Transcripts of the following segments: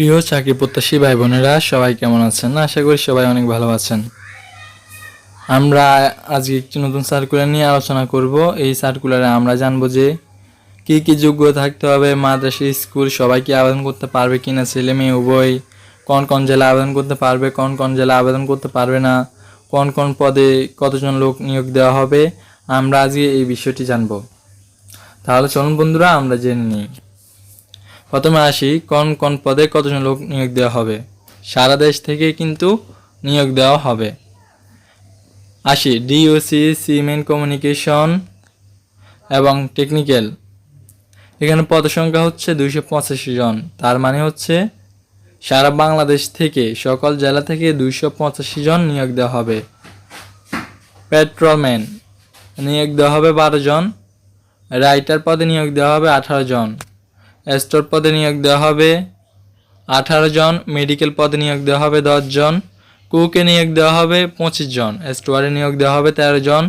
প্রিয় চাকরি প্রত্যাশী ভাই বোনেরা সবাই কেমন আছেন? আশা করি সবাই অনেক ভালো আছেন। আমরা আজকে একটি নতুন সার্কুলার নিয়ে আলোচনা করব। এই সার্কুলারে আমরা জানব যে কি কি যোগ্য থাকতে হবে, মাদ্রাসা, স্কুল, সবাই কি আবেদন করতে পারবে কিনা, ছেলে মেয়ে, উভয়, কোন কোন জেলা আবেদন করতে পারবে, কোন কোন জেলা আবেদন করতে পারবে না, কোন কোন পদে কতজন লোক নিয়োগ দেওয়া হবে, আমরা আজকে এই বিষয়টি জানব। তাহলে চলুন বন্ধুরা, আমরা জেনে নিই। প্রথমে আসি, কোন কোন পদে কতজন লোক নিয়োগ দেওয়া হবে? সারা দেশ থেকে কিন্তু নিয়োগ দেওয়া হবে। আসি ডিওসি সিমেন্ট কমিউনিকেশন এবং টেকনিক্যাল এখানে পদ সংখ্যা হচ্ছে দুইশো পঁচাশি জন। তার মানে হচ্ছে সারা বাংলাদেশ থেকে, সকল জেলা থেকে দুইশো পঁচাশি জন নিয়োগ দেওয়া হবে। পেট্রোলম্যান নিয়োগ দেওয়া হবে বারো জন। রাইটার পদে নিয়োগ দেওয়া হবে আঠারো জন। স্টোর পদে নিয়োগ দেওয়া হবে। আঠারো জন মেডিকেল পদে নিয়োগ দেওয়া হবে জন। কুকে নিয়োগ দেওয়া হবে পঁচিশ জন। স্টোয়ারে নিয়োগ দেওয়া হবে তেরো জন।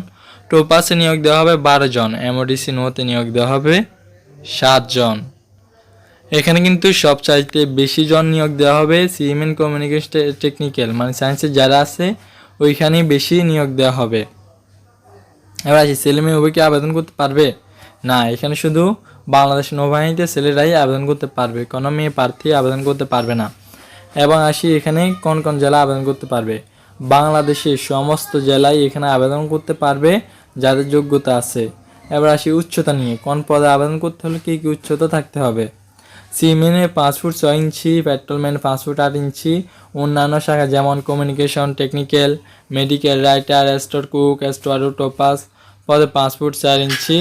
টোপাসে নিয়োগ দেওয়া হবে বারো জন। এমওডিসি নোতে নিয়োগ দেওয়া হবে সাত জন। এখানে কিন্তু সবচাইতে বেশি জন নিয়োগ দেওয়া হবে সিএমএন কমিউনিকেশন টেকনিক্যাল মানে সায়েন্সের যারা আছে, ওইখানেই বেশি নিয়োগ দেওয়া হবে। এবার আসি ছেলে মেয়ে উভয় কি আবেদন করতে পারবে? না, এখানে শুধু বাংলাদেশ নৌবাহিনীতে ছেলেরাই আবেদন করতে পারবে, কোনো মেয়ে প্রার্থী আবেদন করতে পারবে না। এবং আসি এখানে কোন কোন জেলা আবেদন করতে পারবে। বাংলাদেশের সমস্ত জেলায় এখানে আবেদন করতে পারবে, যাদের যোগ্যতা আছে। এবার আসি উচ্চতা নিয়ে, কোন পদে আবেদন করতে হলে কী কী উচ্চতা থাকতে হবে? সিমেনে পাঁচ ফুট ছয় ইঞ্চি, পেট্রোলম্যান পাঁচ ফুট আট ইঞ্চি, অন্যান্য শাখা যেমন communication, technical, medical, writer, store cook স্টোয়ার টোপাস, পদে পাঁচ ফুট চার ইঞ্চি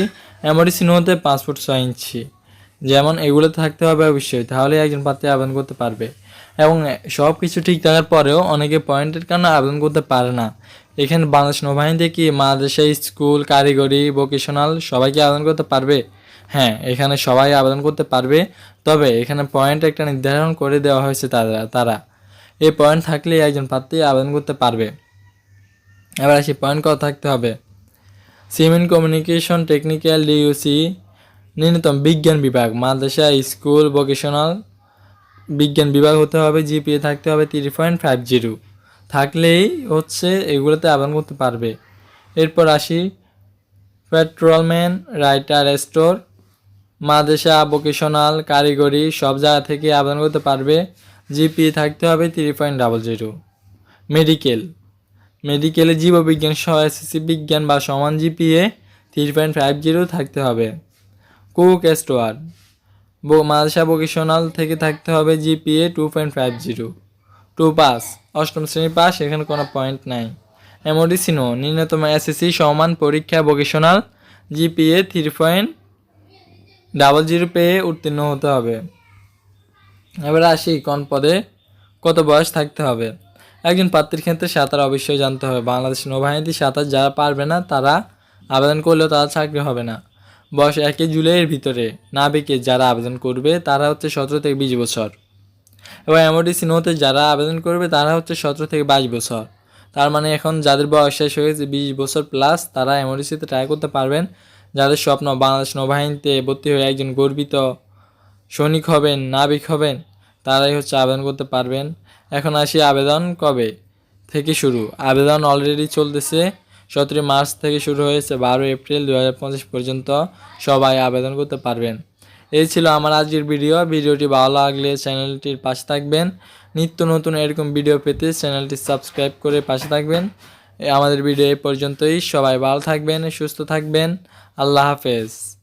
নোতে পাঁচ ফুট ছয় ইঞ্চি। যেমন এগুলো থাকতে হবে অবশ্যই তাহলে একজন প্রার্থী আবেদন করতে পারবে। এবং সব কিছু ঠিক থাকার পরেও অনেকে পয়েন্টের কারণে আবেদন করতে পারে না। এখানে বাংলাদেশ নৌবাহিনীতে কি মাদ্রাসা, স্কুল, কারিগরি, ভোকেশনাল সবাইকে আবেদন করতে পারবে? হ্যাঁ এখানে সবাই আবেদন করতে পারবে। তবে এখানে পয়েন্ট একটা নির্ধারণ করে দেওয়া হয়েছে তারা তারা। এই পয়েন্ট থাকলে একজন প্রার্থী আবেদন করতে পারবে। এবার আসি, পয়েন্ট কত থাকতে হবে? সিমেন্ট কমিউনিকেশন টেকনিক্যাল ডিইউসি ন্যূনতম বিজ্ঞান বিভাগ, মাদ্রাসা, স্কুল ভোকেশনাল বিজ্ঞান বিভাগ হতে হবে জিপিএ থাকতে হবে থ্রি পয়েন্ট ফাইভ জিরো থাকলেই হচ্ছে এগুলোতে আবেদন করতে পারবে। এরপর আসি পেট্রোলম্যান রাইটার স্টোর মাদ্রাসা ভোকেশনাল কারিগরি, সব জায়গা থেকে আবেদন করতে পারবে জিপিএ থাকতে হবে three point double zero medical মেডিকেলে জীববিজ্ঞান সহ এসএসসি বিজ্ঞান বা সমান GPA, three point five zero থাকতে হবে। কুক স্টোয়ার মাদ্রাসা ভোকেশনাল থেকে থাকতে হবে GPA two point five zero. Two pass, অষ্টম শ্রেণি পাস, এখানে কোনো পয়েন্ট নাই। এমওডিসিনো ন্যূনতম এসএসসি সমান পরীক্ষা vocational, GPA three point double zero পেয়ে উত্তীর্ণ হতে হবে। এবার আসি কোন পদে কত বয়স থাকতে হবে? একজন প্রার্থীর ক্ষেত্রে সাঁতার অবশ্যই জানতে হবে। বাংলাদেশ নৌবাহিনীতে সাঁতার যারা পারবে না, তারা আবেদন করলেও তারা চাকরি হবে না। বয়স একই জুলাইয়ের ভিতরে নাবিকে যারা আবেদন করবে, তারা হচ্ছে সতেরো থেকে বিশ বছর। এবং এমওডিসি নোতে যারা আবেদন করবে, তারা হচ্ছে সতেরো থেকে বাইশ বছর। তার মানে এখন যাদের বয়স শেষ হয়েছে বিশ বছর প্লাস তারা এমওডিসিতে ট্রাই করতে পারবেন। যাদের স্বপ্ন বাংলাদেশ নৌবাহিনীতে ভর্তি হয়ে একজন গর্বিত সৈনিক হবেন, নাবিক হবেন, তারাই হচ্ছে আবেদন করতে পারবেন। এখন আসি আবেদন কবে থেকে শুরু? আবেদন অলরেডি চলতেছে। সতেরোই মার্চ থেকে শুরু হয়েছে। বারো এপ্রিল দু হাজার পঁচিশ পর্যন্ত সবাই আবেদন করতে পারবেন। এই ছিল আমার আজকের ভিডিও। ভিডিওটি ভালো লাগলে চ্যানেলটির পাশে থাকবেন। নিত্য নতুন এরকম ভিডিও পেতে চ্যানেলটি সাবস্ক্রাইব করে পাশে থাকবেন। আমাদের ভিডিও এই পর্যন্তই। সবাই ভালো থাকবেন, সুস্থ থাকবেন। আল্লাহ হাফেজ।